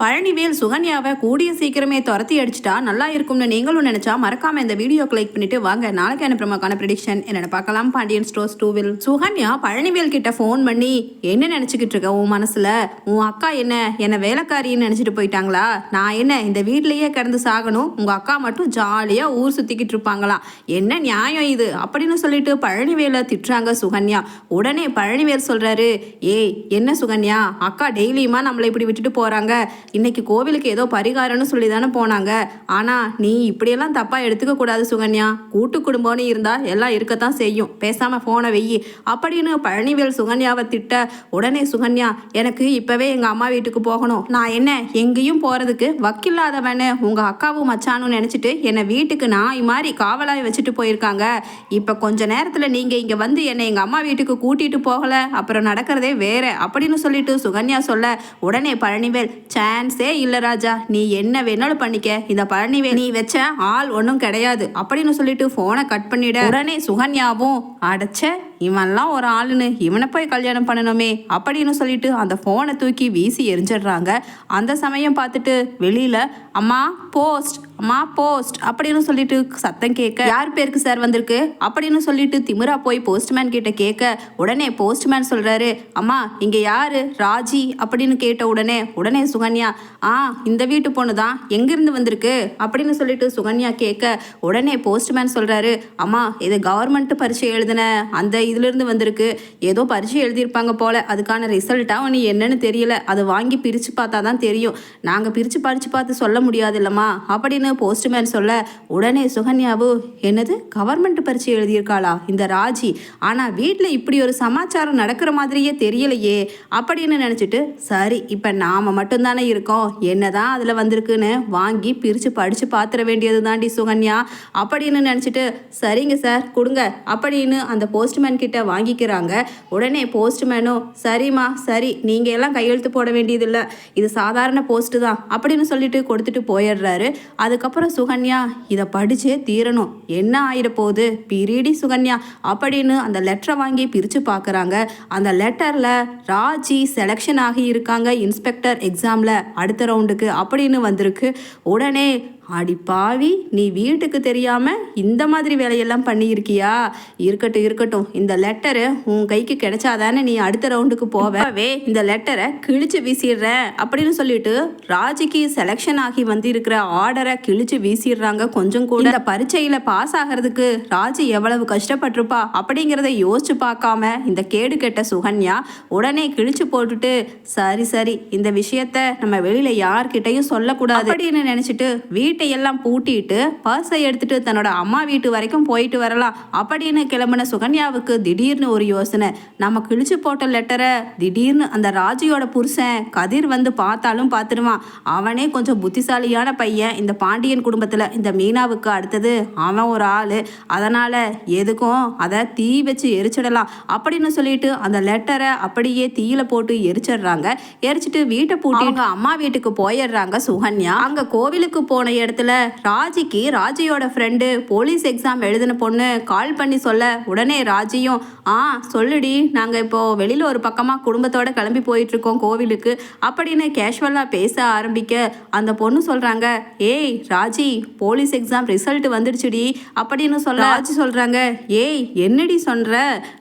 பழனிவேல் சுகன்யாவை கூடிய சீக்கிரமே துரத்தி அடிச்சிட்டா நல்லா இருக்கும்னு நீங்களும் நினைச்சா மறக்காம இந்த வீடியோ கிளிக் பண்ணிட்டு வாங்க. நாளைக்கு அனுப்புறமாக்கான ப்ரிடிக்ஷன் என்னென்ன பார்க்கலாம். பாண்டியன் ஸ்டோர்ஸ் டூவில் சுகன்யா பழனிவேல் கிட்ட ஃபோன் பண்ணி என்ன நினைச்சுக்கிட்டு இருக்க? உன் மனசுல உன் அக்கா என்ன? என்ன வேலைக்காரின்னு நினைச்சிட்டு போயிட்டாங்களா? நான் என்ன இந்த வீட்லயே கிடந்து சாகணும்? உங்க அக்கா மட்டும் ஜாலியா ஊர் சுத்திக்கிட்டு இருப்பாங்களாம் என்ன நியாயம் இது? அப்படின்னு சொல்லிட்டு பழனிவேலை திட்டுறாங்க சுகன்யா. உடனே பழனிவேல் சொல்றாரு ஏய் என்ன சுகன்யா? அக்கா டெய்லியுமா நம்மளை இப்படி விட்டுட்டு போறாங்க? இன்னைக்கு கோவிலுக்கு ஏதோ பரிகாரம்னு சொல்லி தானே போனாங்க. ஆனா நீ இப்படியெல்லாம் தப்பா எடுத்துக்க கூடாது சுகன்யா. கூட்டு குடும்பம்னு இருந்தா எல்லாம் இருக்கத்தான் செய்யும். பேசாம போனை வெயி. அப்படின்னு பழனிவேல் சுகன்யாவை திட்ட உடனே சுகன்யா எனக்கு இப்பவே எங்க அம்மா வீட்டுக்கு போகணும். நான் என்ன எங்கேயும் போறதுக்கு வக்கில்லாதவனு உங்க அக்காவும் மச்சானும் நினைச்சிட்டு என்னை வீட்டுக்கு நாய் மாதிரி காவலாய் வச்சுட்டு போயிருக்காங்க. இப்ப கொஞ்ச நேரத்துல நீங்க இங்க வந்து என்னை எங்க அம்மா வீட்டுக்கு கூட்டிட்டு போகல. அப்புறம் நடக்கிறதே வேற. அப்படின்னு சொல்லிட்டு சுகன்யா சொல்ல உடனே பழனிவேல் சே சான்ஸே இல்ல ராஜா. நீ என்ன வேணாலும் பண்ணிக்க. இந்த பழனி நீ வச்ச ஆள் ஒன்றும் கிடையாது. அப்படின்னு சொல்லிட்டு போனை கட் பண்ணிட. உடனே சுகன்யாவும் அடைச்ச இவன்லாம் ஒரு ஆளுன்னு இவனை போய் கல்யாணம் பண்ணணுமே அப்படின்னு சொல்லிட்டு அந்த ஃபோனை தூக்கி வீசி எரிஞ்சிடுறாங்க. அந்த சமயம் பார்த்துட்டு வெளியில அம்மா போஸ்ட் அம்மா போஸ்ட் அப்படின்னு சொல்லிட்டு சத்தம் கேட்க யார் பேருக்கு சார் வந்திருக்கு? அப்படின்னு சொல்லிட்டு திமிரா போய் போஸ்ட்மேன் கிட்ட கேட்க உடனே போஸ்ட்மேன் சொல்றாரு அம்மா இங்க யாரு? ராஜி? அப்படின்னு கேட்ட உடனே உடனே சுகன்யா. ஆ இந்த வீட்டு பொண்ணு தான். எங்கிருந்து வந்திருக்கு? அப்படின்னு சொல்லிட்டு சுகன்யா கேட்க உடனே போஸ்ட்மேன் சொல்றாரு அம்மா இது கவர்மெண்ட் பரீட்சை எழுதின அந்த இதுலேருந்து வந்திருக்கு. ஏதோ பரிட்சை எழுதியிருப்பாங்க போல. அதுக்கான ரிசல்ட்டாக நீ என்னன்னு தெரியல. அதை வாங்கி பிரித்து பார்த்தா தான் தெரியும். நாங்கள் பிரித்து படிச்சு பார்த்து சொல்ல முடியாது இல்லைம்மா அப்படின்னு போஸ்ட்மேன் சொல்ல உடனே சுகன்யாவு என்னது? கவர்மெண்ட் பரிட்சை எழுதியிருக்காளா? இந்த ராஜி. ஆனால் வீட்டில் இப்படி ஒரு சமாச்சாரம் நடக்கிற மாதிரியே தெரியலையே. அப்படின்னு நினச்சிட்டு சரி இப்போ நாம் மட்டும்தானே இருக்கோம். என்னதான் அதில் வந்திருக்குன்னு வாங்கி பிரித்து படிச்சு பார்த்துற வேண்டியது தாண்டி சுகன்யா. அப்படின்னு நினச்சிட்டு சரிங்க சார் கொடுங்க. அப்படின்னு அந்த போஸ்ட்மேன் கிட்ட வாங்கிக்கிறாங்க. உடனே போஸ்ட்மேனோ சரிம்மா சரி நீங்க எல்லாம் கையெழுத்து போட வேண்டியதில்லை. இது சாதாரண போஸ்ட் தான் அப்படின்னு சொல்லிட்டு கொடுத்துட்டு போயிடுறாரு. அதுக்கப்புறம் சுகன்யா இதை படிச்சே தீரணும். என்ன ஆயிட போகுது பிரிடி சுகன்யா அப்படின்னு அந்த லெட்டரை வாங்கி பிரித்து பார்க்குறாங்க அந்த லெட்டரில் ராஜி செலெக்ஷன் ஆகி இருக்காங்க இன்ஸ்பெக்டர் எக்ஸாமில் அடுத்த ரவுண்டுக்கு அப்படின்னு வந்திருக்கு. உடனே அடி பாவி நீ வீட்டுக்கு தெரியாம இந்த மாதிரி வேலையெல்லாம் பண்ணியிருக்கியா? இருக்கட்டும் இருக்கட்டும். இந்த லெட்டரு உன் கைக்கு கிடைச்சாதானே நீ அடுத்த ரவுண்டுக்கு போவே. இந்த லெட்டரை கிழிச்சு வீசிடுறேன் அப்படின்னு சொல்லிட்டு ராஜிக்கு செலெக்ஷன் ஆகி வந்து இருக்கிற ஆர்டரை கிழிச்சு வீசிடுறாங்க கொஞ்சம் கூட. இந்த பரீட்சையில பாஸ் ஆகிறதுக்கு ராஜி எவ்வளவு கஷ்டப்பட்டிருப்பா அப்படிங்கிறத யோசிச்சு பார்க்காம இந்த கேடு கெட்ட சுகன்யா உடனே கிழிச்சு போட்டுட்டு சரி சரி இந்த விஷயத்த நம்ம வெளியில யார்கிட்டயும் சொல்லக்கூடாது. அப்படின்னு நினைச்சிட்டு வீட்டை எல்லாம் பூட்டிட்டு பர்ஸை எடுத்துட்டு தன்னோட அம்மா வீட்டு வரைக்கும் போயிட்டு வரலாம். அப்படின்னு கிளம்பின சுகன்யாவுக்கு திடீர்னு ஒரு யோசனை. நம்ம கிழிச்சு போட்ட லெட்டரை திடீர்னு அந்த ராஜியோட புருஷன் கதிர் வந்து பார்த்தாலும் பார்த்துடுவான். அவனே கொஞ்சம் புத்திசாலியான பையன். இந்த பாண்டியன் குடும்பத்தில் இந்த மீனாவுக்கு அடுத்தது அவன் ஒரு ஆள். அதனால் எதுக்கும் அதை தீ வச்சு எரிச்சிடலாம் அப்படின்னு சொல்லிட்டு அந்த லெட்டரை அப்படியே தீயில போட்டு எரிச்சிடுறாங்க. எரிச்சிட்டு வீட்டை பூட்டி அம்மா வீட்டுக்கு போயிடுறாங்க சுகன்யா. அங்கே கோவிலுக்கு போன இடத்துல ராஜிக்கு ராஜியோட ஃப்ரெண்டு போலீஸ் எக்ஸாம் எழுதின பொண்ணு கால் பண்ணி சொல்ல உடனே ராஜியும் ஆ சொல்லுடி நாங்கள் இப்போது வெளியில் ஒரு பக்கமாக குடும்பத்தோட கிளம்பி போயிட்டுருக்கோம் கோவிலுக்கு அப்படின்னு கேஷுவலாக பேச ஆரம்பிக்க அந்த பொண்ணு சொல்கிறாங்க ஏய் ராஜி போலீஸ் எக்ஸாம் ரிசல்ட் வந்துடுச்சுடி அப்படின்னு சொல்ல ராஜி சொல்கிறாங்க ஏய் என்னடி சொல்கிற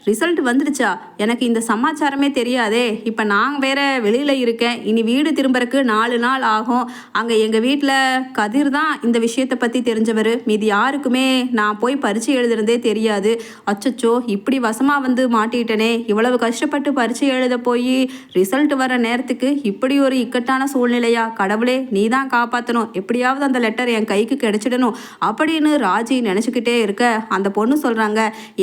ரிசல்ட் வந்துடுச்சா? எனக்கு இந்த சமாச்சாரமே தெரியாதே இப்போ நான் வேற வெளியில் இருக்கேன் இனி வீடு திரும்புறக்கு நாலு நாள் ஆகும் அங்கே எங்கள் வீட்டில் கதிர் தான் இந்த விஷயத்தை பற்றி தெரிஞ்சவர். மீதி யாருக்குமே நான் போய் பரீட்சை எழுதுறதே தெரியாது. அச்சச்சோ இப்படி வசமாக வந்து மாட்டிட்டனே. இவ்வளவு கஷ்டப்பட்டு பரீட்சை எழுத போய் ரிசல்ட் வர நேரத்துக்கு இப்படி ஒரு இக்கட்டான சூழ்நிலையா? கடவுளே நீ தான் காப்பாற்றணும் எப்படியாவது அந்த லெட்டர் என் கைக்கு கிடைச்சிடணும் அப்படின்னு ராஜி நினச்சிக்கிட்டே இருக்க. அந்த பொண்ணு சொல்கிறாங்க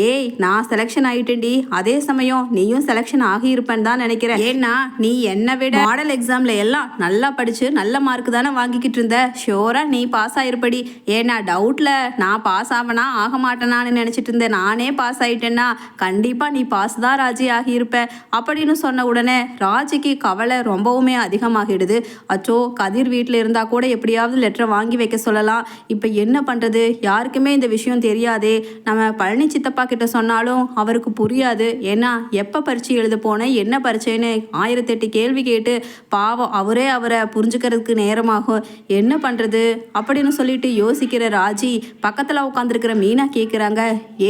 ஏய் நான் செலெக்ஷன் ஆகிட்டேன்டி அதே சமயம் நீயும் செலெக்ஷன் ஆகியிருப்பேன்னு தான் நினைக்கிறேன். ஏன்னா நீ என்னை விட மாடல் எக்ஸாமில் எல்லாம் நல்லா படித்து நல்ல மார்க் தானே வாங்கிக்கிட்டு இருந்த. ஷியோராக நீ நீ பாஸ் ஆயிருப்படி. ஏன்னா டவுட்டில் நான் பாஸ் ஆவனா ஆக மாட்டேனான்னு நினச்சிட்டு இருந்தேன். நானே பாஸ் ஆயிட்டேன்னா கண்டிப்பாக நீ பாஸ் தான் ராஜி ஆகியிருப்ப. அப்படின்னு சொன்ன உடனே ராஜிக்கு கவலை ரொம்பவுமே அதிகமாகிடுது. அச்சோ கதிர் வீட்டில் இருந்தால் கூட எப்படியாவது லெட்டரை வாங்கி வைக்க சொல்லலாம். இப்போ என்ன பண்ணுறது யாருக்குமே இந்த விஷயம் தெரியாதே. நம்ம பழனி சித்தப்பா கிட்ட சொன்னாலும் அவருக்கு புரியாது. ஏன்னா எப்போ பரீட்சை எழுத போனேன் என்ன பரீட்சைன்னு ஆயிரத்தெட்டு கேள்வி கேட்டு பாவம் அவரே அவரை புரிஞ்சுக்கிறதுக்கு நேரமாகும். என்ன பண்ணுறது அப்படின்னு சொல்லிட்டு யோசிக்கிற ராஜி பக்கத்தில் உட்காந்துருக்கிற மீனா கேட்குறாங்க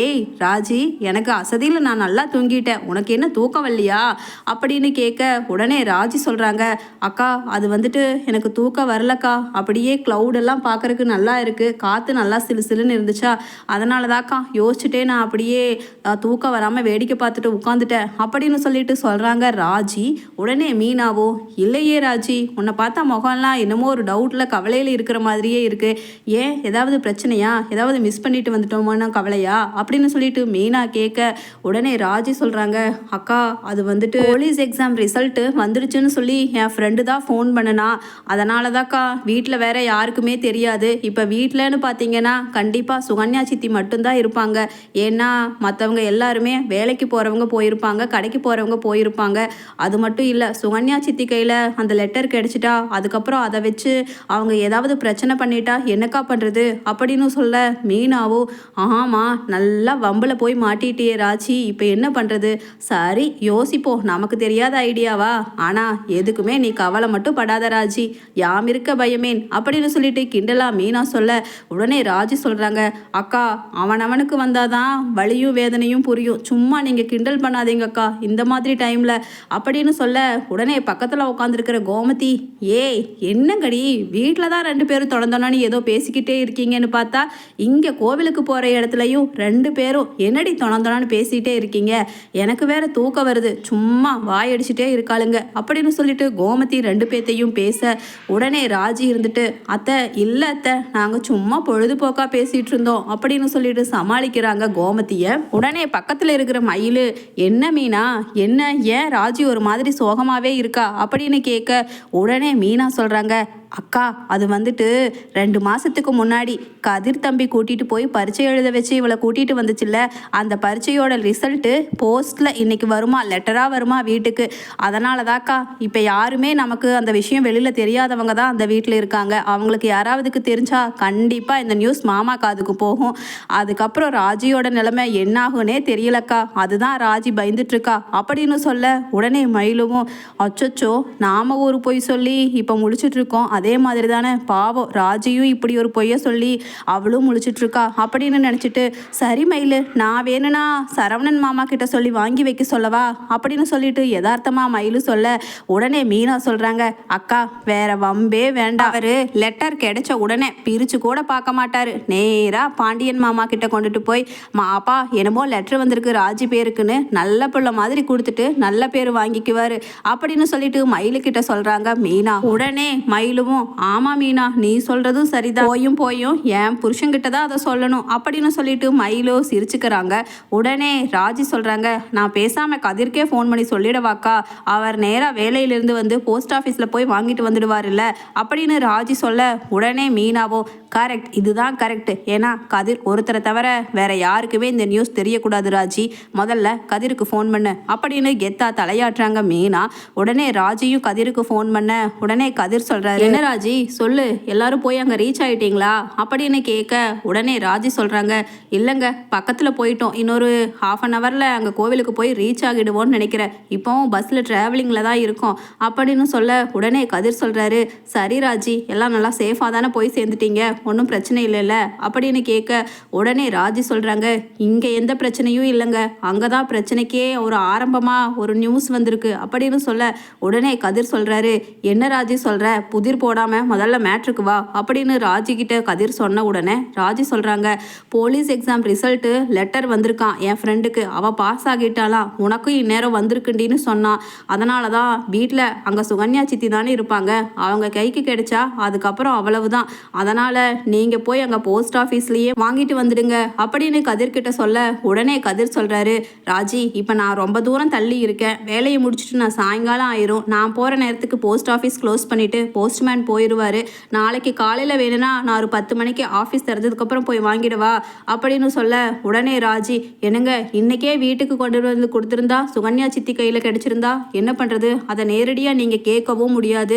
ஏய் ராஜி எனக்கு அசதியில் நான் நல்லா தூங்கிட்டேன். உனக்கு என்ன தூக்கம் வரலையா? அப்படின்னு கேட்க உடனே ராஜி சொல்கிறாங்க அக்கா அது வந்துட்டு எனக்கு தூக்கம் வரலக்கா. அப்படியே க்ளவுடெல்லாம் பார்க்குறக்கு நல்லா இருக்குது காற்று நல்லா சிலு சிலுன்னு இருந்துச்சா. அதனால தான்க்கா யோசிச்சுட்டே நான் அப்படியே தூக்கம் வராமல் வேடிக்கை பார்த்துட்டு உட்காந்துட்டேன் அப்படின்னு சொல்லிட்டு சொல்கிறாங்க ராஜி. உடனே மீனாவோ இல்லையே ராஜி. உன்னை பார்த்தா முகம்லாம் என்னமோ ஒரு டவுட்டில் கவலையில் இருக்கிற மாதிரியே இருக்கு. ஏன்? ஏதாவது பிரச்சனையா? ஏதாவது மிஸ் பண்ணிட்டு வந்துட்டோமோன்னு கவலையா? அப்படின்னு சொல்லிட்டு மெயினாக கேட்க உடனே ராஜி சொல்கிறாங்க அக்கா அது வந்துட்டு போலீஸ் எக்ஸாம் ரிசல்ட்டு வந்துடுச்சுன்னு சொல்லி என் ஃப்ரெண்டு தான் ஃபோன் பண்ணனா. அதனால தான்க்கா வீட்டில் வேற யாருக்குமே தெரியாது. இப்போ வீட்டிலன்னு பார்த்தீங்கன்னா கண்டிப்பாக சுகன்யா சித்தி மட்டும்தான் இருப்பாங்க. ஏன்னா மற்றவங்க எல்லாருமே வேலைக்கு போகிறவங்க போயிருப்பாங்க கடைக்கு போகிறவங்க போயிருப்பாங்க. அது மட்டும் இல்லை சுகன்யா சித்தி கையில் அந்த லெட்டர் கிடச்சிட்டா அதுக்கப்புறம் அதை வச்சு அவங்க ஏதாவது பிரச்சனை பண்ணிட்டா என்னக்கா பண்ணுறது அப்படின்னு சொல்ல மீனாவோ ஆமாம் நல்லா வம்பில் போய் மாட்டிட்டியே ராச்சி இப்போ என்ன பண்ணுறது சரி யோசிப்போம் நமக்கு தெரியாத ஐடியாவா? ஆனால் எதுக்குமே நீ கவலை மட்டும் படாத ராஜி. யாம் இருக்க பயமேன் அப்படின்னு சொல்லிட்டு கிண்டலா மீனா சொல்ல உடனே ராஜி சொல்கிறாங்க அக்கா அவன் அவனுக்கு வந்தாதான் வலியும் வேதனையும் புரியும். சும்மா நீங்கள் கிண்டல் பண்ணாதீங்க அக்கா இந்த மாதிரி டைமில் அப்படின்னு சொல்ல உடனே பக்கத்தில் உட்காந்துருக்கிற கோமதி ஏய் என்னங்கடி வீட்டில் தான் ரெண்டு பேரும் தொடர்ந்தோன்னு ஏதோ பேசிக்கிட்டே இருக்கீங்கன்னு பார்த்தா இங்கே கோவிலுக்கு போகிற இடத்துலையும் ரெண்டு பேரும் என்னடி தொடர்ந்தோன்னு பேசிக்கிட்டே இருக்கீங்க? எனக்கு வேற தூக்கம் வருது. சும்மா வாயடிச்சிட்டே இருக்காளுங்க. அப்படின்னு சொல்லிட்டு கோமதி ரெண்டு பேர்த்தையும் பேச உடனே ராஜி இருந்துட்டு அத்தை இல்லை அத்தை நாங்கள் சும்மா பொழுதுபோக்காக பேசிகிட்டு இருந்தோம். அப்படின்னு சொல்லிட்டு சமாளிக்கிறாங்க கோமதியை. உடனே பக்கத்தில் இருக்கிற மயில் என்ன மீனா? என்ன? ஏன் ராஜி ஒரு மாதிரி சோகமாகவே இருக்கா? அப்படின்னு கேட்க உடனே மீனா சொல்கிறாங்க அக்கா அது வந்துட்டு ரெண்டு மாதத்துக்கு முன்னாடி கதிர் தம்பி கூட்டிகிட்டு போய் பரீட்சை எழுத வச்சு இவளை கூட்டிகிட்டு வந்துச்சுல்ல? அந்த பரீட்சையோட ரிசல்ட்டு போஸ்ட்டில் இன்னைக்கு வருமா? லெட்டராக வருமா வீட்டுக்கு? அதனால தாக்கா இப்போ யாருமே நமக்கு அந்த விஷயம் வெளியில் தெரியாதவங்க தான் அந்த வீட்டில் இருக்காங்க. அவங்களுக்கு யாராவதுக்கு தெரிஞ்சா கண்டிப்பாக இந்த நியூஸ் மாமா காதுக்கு போகும். அதுக்கப்புறம் ராஜியோட நிலைமை என்னாகும்னே தெரியலக்கா. அதுதான் ராஜி பயந்துட்டுருக்கா. அப்படின்னு சொல்ல உடனே மயிலுவும் அச்சச்சோ நாம ஒரு பொய் சொல்லி இப்போ முழிச்சிட்டு இருக்கோம் அதே மாதிரி தானே பாவம் ராஜியும் இப்படி ஒரு பொய்யை சொல்லி அவளும் முழிச்சிட்டு இருக்கா அப்படின்னு நினச்சிட்டு சரி மயில் நான் வேணும்னா சரவணன் மாமா கிட்ட சொல்லி வாங்கி வைக்க சொல்லவா? அப்படின்னு சொல்லிட்டு யதார்த்தமாக மயிலு சொல்ல உடனே மீனா சொல்கிறாங்க அக்கா வேற வம்பே வேண்டாம் அவரு லெட்டர் கிடைச்ச உடனே பிரிச்சு கூட பார்க்க மாட்டாரு. நேராக பாண்டியன் மாமா கிட்ட கொண்டுட்டு போய் மாப்பா என்னமோ லெட்டர் வந்திருக்கு ராஜி பேருக்குன்னு நல்ல பிள்ளை மாதிரி கொடுத்துட்டு நல்ல பேர் வாங்கிக்குவார். அப்படின்னு சொல்லிட்டு மயிலு கிட்ட மீனா உடனே மயிலும் மயிலுவும் ஆமா மீனா நீ சொல்றதும் சரிதான். போயும் போயும் என் புருஷன்கிட்ட தான் அதை சொல்லணும் அப்படின்னு சொல்லிட்டு மயிலோ சிரிச்சுக்கிறாங்க. உடனே ராஜி சொல்றாங்க நான் பேசாம கதிர்க்கே ஃபோன் பண்ணி சொல்லிடவாக்கா. அவர் நேராக வேலையிலிருந்து வந்து போஸ்ட் ஆஃபீஸில் போய் வாங்கிட்டு வந்துடுவார்ல அப்படின்னு ராஜி சொல்ல உடனே மீனாவோ கரெக்ட் இதுதான் கரெக்ட் ஏன்னா கதிர் ஒருத்தரை தவிர வேற யாருக்குமே இந்த நியூஸ் தெரியக்கூடாது ராஜி. முதல்ல கதிருக்கு ஃபோன் பண்ணு. அப்படின்னு கெத்தா தலையாட்டுறாங்க மீனா. உடனே ராஜியும் கதிருக்கு ஃபோன் பண்ண உடனே கதிர் சொல்றாரு என்ன என்ன ராஜி சொல்லு. எல்லாரும் போய் அங்கே ரீச் ஆயிட்டீங்களா? அப்படின்னு கேட்க உடனே ராஜி சொல்கிறாங்க இல்லைங்க பக்கத்தில் போயிட்டோம். இன்னொரு ஹாஃப் அன் ஹவரில் அங்கே கோவிலுக்கு போய் ரீச் ஆகிடுவோம்னு நினைக்கிறேன். இப்போவும் பஸ்ஸில் ட்ராவலிங்கில் தான் இருக்கோம். அப்படின்னு சொல்ல உடனே கதிர் சொல்கிறாரு சரி ராஜி எல்லாம் நல்லா சேஃபாக தானே போய் சேர்ந்துட்டீங்க? ஒன்றும் பிரச்சனை இல்லைல்ல? அப்படின்னு கேட்க உடனே ராஜி சொல்கிறாங்க இங்கே எந்த பிரச்சனையும் இல்லைங்க. அங்கே தான் பிரச்சனைக்கே ஒரு ஆரம்பமாக ஒரு நியூஸ் வந்திருக்கு. அப்படின்னு சொல்ல உடனே கதிர் சொல்கிறாரு என்ன ராஜி சொல்கிற புதிர் போடாமல் முதல்ல மேட்ருக்கு வா அப்படின்னு ராஜிக்கிட்ட கதிர் சொன்ன உடனே ராஜி சொல்கிறாங்க போலீஸ் எக்ஸாம் ரிசல்ட்டு லெட்டர் வந்திருக்கான் என் ஃப்ரெண்டுக்கு. அவள் பாஸ் ஆகிட்டாலாம் உனக்கும் இந்நேரம் வந்திருக்குண்டின்னு சொன்னான் அதனால தான் வீட்டில் அங்கே சுகன்யா சித்தி தானே இருப்பாங்க. அவங்க கைக்கு கிடைச்சா அதுக்கப்புறம் அவ்வளவுதான். அதனால் நீங்கள் போய் அங்கே போஸ்ட் ஆஃபீஸ்லேயே வாங்கிட்டு வந்துடுங்க அப்படின்னு கதிர்கிட்ட சொல்ல உடனே கதிர் சொல்கிறாரு ராஜி இப்போ நான் ரொம்ப தூரம் தள்ளி இருக்கேன். வேலையை முடிச்சுட்டு நான் சாயங்காலம் ஆயிரும். நான் போகிற நேரத்துக்கு போஸ்ட் ஆஃபீஸ் க்ளோஸ் பண்ணிவிட்டு போஸ்ட்மேன் போஸ்ட்மேன் போயிடுவார் நாளைக்கு காலையில் வேணும்னா நான் ஒரு பத்து மணிக்கு ஆஃபீஸ் திறந்ததுக்கப்புறம் போய் வாங்கிடுவா அப்படின்னு சொல்ல உடனே ராஜி என்னங்க இன்னைக்கே வீட்டுக்கு கொண்டு வந்து கொடுத்துருந்தா சுகன்யா சித்தி கையில் கிடைச்சிருந்தா? என்ன பண்ணுறது அதை நேரடியாக நீங்கள் கேட்கவும் முடியாது.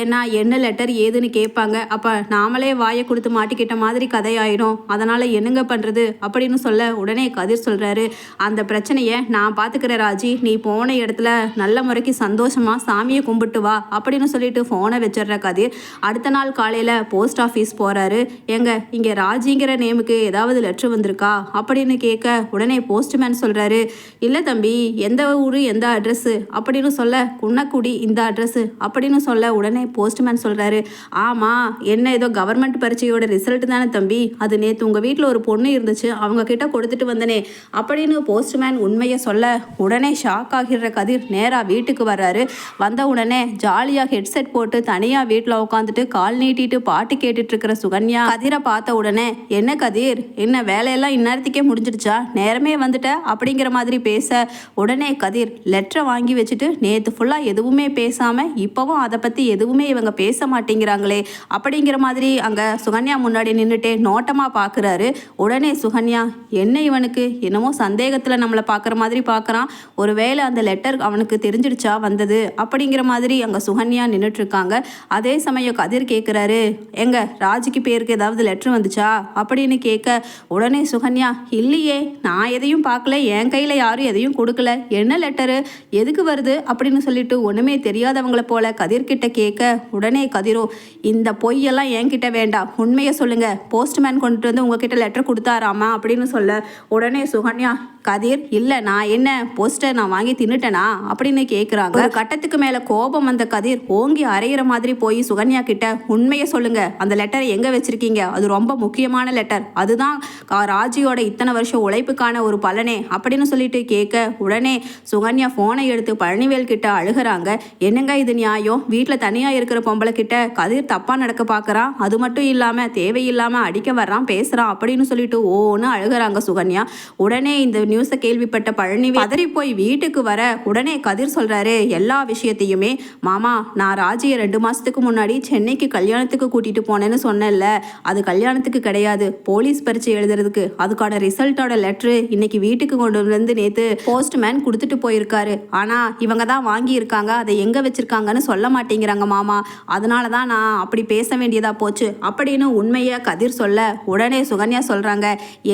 ஏன்னா என்ன லெட்டர் ஏதுன்னு கேட்பாங்க. அப்போ நாமளே வாயை கொடுத்து மாட்டிக்கிட்ட மாதிரி கதையாயிடும். அதனால் என்னங்க பண்ணுறது அப்படின்னு சொல்ல உடனே கதிர் சொல்கிறாரு அந்த பிரச்சனையை நான் பார்த்துக்கிறேன் ராஜி. நீ போன இடத்துல நல்ல முறைக்கு சந்தோஷமாக சாமியை கும்பிட்டு வா அப்படின்னு சொல்லிட்டு ஃபோனை வச்சிடுற கதிர். அடுத்த நாள் காலையில் போஸ்ட் ஆஃபீஸ் போகிறாரு எங்க இங்கே ராஜிங்கிற நேமுக்கு ஏதாவது லெட்ரு வந்திருக்கா? அப்படின்னு கேட்க உடனே போஸ்ட்மேன் சொல்கிறாரு இல்லை தம்பி எந்த ஊர் எந்த அட்ரஸ்ஸு அப்படின்னு சொல்ல குன்னக்குடி இந்த அட்ரஸ்ஸு அப்படின்னு சொல்ல உடனே போஸ்ட்மேன் சொல்கிறாரு ஆமாம் என்ன ஏதோ கவர்மெண்ட் பரீட்சையோட ரிசல்ட் தானே தம்பி. அது நேற்று உங்கள் வீட்டில் ஒரு பொண்ணு இருந்துச்சு அவங்க கிட்ட கொடுத்துட்டு வந்தனே. அப்படின்னு போஸ்ட்மேன் உண்மையை சொல்ல உடனே ஷாக் ஆகிற கதிர் நேராக வீட்டுக்கு வர்றாரு. வந்த உடனே ஜாலியாக ஹெட்செட் போட்டு தனியாக வீட்டில் உட்காந்துட்டு கால் நீட்டிட்டு பாட்டு கேட்டுட்டு இருக்கிற சுகன்யா. கதிரை பார்த்த உடனே என்ன கதிர்? என்ன வேலையெல்லாம் இந்நேரத்துக்கே முடிஞ்சிடுச்சா? நேரமே வந்துட்ட? அப்படிங்கிற மாதிரி பேச உடனே கதிர் லெட்டரை வாங்கி வச்சுட்டு நேற்று ஃபுல்லாக எதுவுமே பேசாமல் இப்போவும் அதை பற்றி எதுவுமே இவங்க பேச மாட்டேங்கிறாங்களே. அப்படிங்கிற மாதிரி அங்கே சுகன்யா முன்னாடி நின்றுட்டே நோட்டமாக பார்க்குறாரு உடனே சுகன்யா என்ன இவனுக்கு? என்னமோ சந்தேகத்தில் நம்மளை பார்க்குற மாதிரி பார்க்குறான் ஒருவேளை அந்த லெட்டர் அவனுக்கு தெரிஞ்சிடுச்சா? வந்தது? அப்படிங்கிற மாதிரி அங்கே சுகன்யா நின்றுட்டு இருக்காங்க அதே சமயம் கதிர் கேட்குறாரு எங்க ராஜுக்கு பேருக்கு ஏதாவது லெட்ரு வந்துச்சா? அப்படின்னு கேட்க உடனே சுகன்யா இல்லையே நான் எதையும் பார்க்கல என் கையில் யாரும் எதையும் கொடுக்கல. என்ன லெட்டரு எதுக்கு வருது? அப்படின்னு சொல்லிட்டு ஒன்றுமே தெரியாதவங்கள போல கதிர்கிட்ட கேட்க உடனே கதிரோ இந்த பொய்யெல்லாம் என்கிட்ட வேண்டாம். உண்மையை சொல்லுங்க. போஸ்ட்மேன் கொண்டுட்டு வந்து உங்ககிட்ட லெட்டர் கொடுத்தாராமா? அப்படின்னு சொல்ல உடனே சுகன்யா கதிர் இல்லை நான் என்ன போஸ்டர் நான் வாங்கி தின்னுட்டேனா? அப்படின்னு கேட்குறாங்க கட்டத்துக்கு மேலே கோபம் வந்த கதிர் ஓங்கி அரைகிற மாதிரி போய் சுகன்யா கிட்ட உண்மையை சொல்லுங்க. அந்த லெட்டரை எங்கே வச்சிருக்கீங்க? அது ரொம்ப முக்கியமான லெட்டர் அதுதான் ராஜியோட இத்தனை வருஷம் உழைப்புக்கான ஒரு பலனே. அப்படின்னு சொல்லிட்டு கேட்க உடனே சுகன்யா ஃபோனை எடுத்து பழனிவேல் கிட்ட அழுகுறாங்க. என்னங்க இது நியாயம்? வீட்டில் தனியாக இருக்கிற பொம்பளை கிட்ட கதிர் தப்பாக நடக்க பார்க்குறான் அது மட்டும் இல்லாமல் தேவையில்லாமல் அடிக்க வர்றான் பேசுகிறான் அப்படின்னு சொல்லிட்டு ஓன்னு அழுகுறாங்க சுகன்யா. உடனே இந்த நியூஸை கேள்விப்பட்ட பழனிவேல் பதறி போய் வீட்டுக்கு வர. உடனே கதிர் சொல்கிறாரு எல்லா விஷயத்தையுமே மாமா நான் ராஜியை ரெண்டு மாதத்துக்கு முன்னாடி சென்னைக்கு கல்யாணத்துக்கு கூட்டிகிட்டு போனேன்னு சொன்னேன்ல. அது கல்யாணத்துக்கு கிடையாது. போலீஸ் பரீட்சை எழுதுறதுக்கு. அதுக்கான ரிசல்ட்டோட லெட்ரு இன்னைக்கு வீட்டுக்கு கொண்டு வந்து நேற்று போஸ்ட்மேன் கொடுத்துட்டு போயிருக்காரு. ஆனால் இவங்க தான் வாங்கியிருக்காங்க. அதை எங்கே வச்சிருக்காங்கன்னு சொல்ல மாட்டேங்கிறாங்க மாமா. அதனால தான் நான் அப்படி பேச வேண்டியதா போச்சு. அப்படின்னு உண்மையை கதிர் சொல்ல உடனே சுகன்யா சொல்கிறாங்க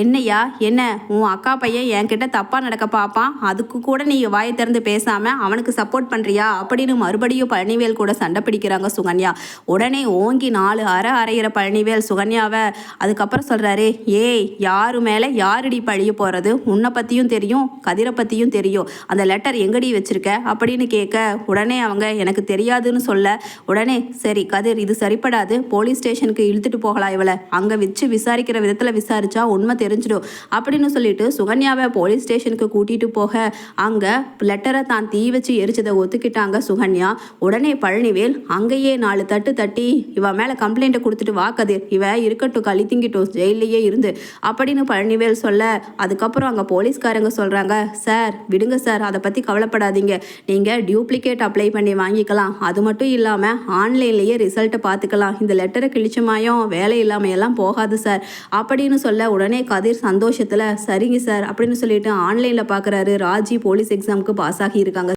என்னையா என்ன? உன் அக்கா பையன் என்கிட்ட தப்பாக நடக்க பார்ப்பான் அதுக்கு கூட நீ வாயை திறந்து பேசாமல் அவனுக்கு சப்போர்ட் பண்ணுறியா அப்படின்னு மறுபடியும் பழனிவேல் கூட சண்டை பிடிக்கிறாங்க சுகன்யா. உடனே ஓங்கி நாலு அரை அரைகிற பழனிவேல் சுகன்யாவை அதுக்கப்புறம் சொல்கிறாரு ஏய் யாரு மேலே யாரடி பழிய போகிறது உன்னை பற்றியும் தெரியும் கதிரை பற்றியும் தெரியும். அந்த லெட்டர் எங்கடி வச்சுருக்க? அப்படின்னு கேட்க உடனே அவங்க எனக்கு தெரியாதுன்னு சொல்ல. உடனே சரி கதிர் இது சரிப்படாது. போலீஸ் ஸ்டேஷனுக்கு இழுத்துட்டு போகலாம் இவளை. அங்கே வச்சு விசாரிக்கிற விதத்தில் விசாரிச்சா உண்மை தெரிஞ்சிடும். அப்படின்னு சொல்லிட்டு சுகன்யாவை போலீஸ் ஸ்டேஷனுக்கு கூட்டிகிட்டு போக அங்கே லெட்டரை தான் தீ வச்சு எரிச்சதை ஒத்துக்கிட்டாங்க சுகன்யா. உடனே பழனிவேல் அங்கேயே நான் நாலு தட்டு தட்டி இவன் மேலே கம்ப்ளைண்ட்டை கொடுத்துட்டு வாக்கது இவன் இவ இருக்கட்டும் களி திங்கிட்டும். ஜெயிலையே இருந்து. அப்படின்னு பழனிவேல் சொல்ல அதுக்கப்புறம் அங்கே போலீஸ்காரங்க சொல்கிறாங்க சார் விடுங்க சார் அதை பற்றி கவலைப்படாதீங்க. நீங்கள் டியூப்ளிகேட் அப்ளை பண்ணி வாங்கிக்கலாம். அது மட்டும் இல்லாமல் ஆன்லைன்லேயே ரிசல்ட்டை பார்த்துக்கலாம் இந்த லெட்டரை கிழிச்சமாயும் வேலை இல்லாமையெல்லாம் போகாது சார். அப்படின்னு சொல்ல உடனே கதிர் சந்தோஷத்தில் சரிங்க சார். அப்படின்னு சொல்லிட்டு ஆன்லைனில் பார்க்குறாரு ராஜி போலீஸ் எக்ஸாமுக்கு பாஸ் ஆகியிருக்காங்க